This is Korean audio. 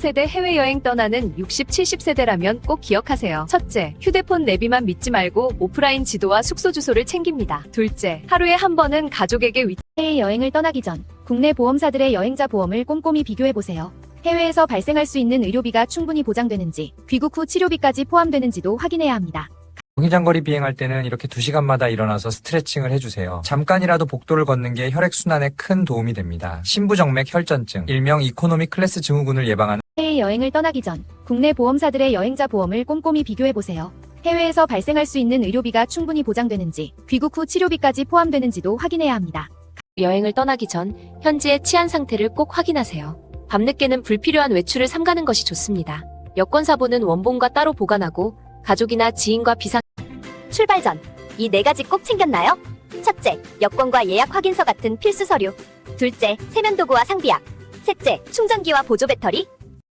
세대 해외여행 떠나는 60, 70세대라면 꼭 기억하세요. 첫째, 휴대폰 내비만 믿지 말고 오프라인 지도와 숙소 주소를 챙깁니다. 둘째, 하루에 한 번은 가족에게 위... 해외 여행을 떠나기 전 국내 보험사들의 여행자 보험을 꼼꼼히 비교해 보세요. 해외에서 발생할 수 있는 의료비가 충분히 보장되는지, 귀국 후 치료비까지 포함되는지도 확인해야 합니다. 경기장거리 비행할 때는 이렇게 2시간마다 일어나서 스트레칭을 해주세요. 잠깐이라도 복도를 걷는 게 혈액순환에 큰 도움이 됩니다. 신부정맥 혈전증, 일명 이코노미 클래스 증후군을 예방하는 해외 여행을 떠나기 전 국내 보험사들의 여행자 보험을 꼼꼼히 비교해 보세요. 해외에서 발생할 수 있는 의료비가 충분히 보장되는지, 귀국 후 치료비까지 포함되는지도 확인해야 합니다. 여행을 떠나기 전 현지의 치안 상태를 꼭 확인하세요. 밤늦게는 불필요한 외출을 삼가는 것이 좋습니다. 여권 사본은 원본과 따로 보관하고 가족이나 지인과 비상 출발 전 이 네 가지 꼭 챙겼나요? 첫째, 여권과 예약 확인서 같은 필수 서류. 둘째, 세면 도구와 상비약. 셋째, 충전기와 보조 배터리.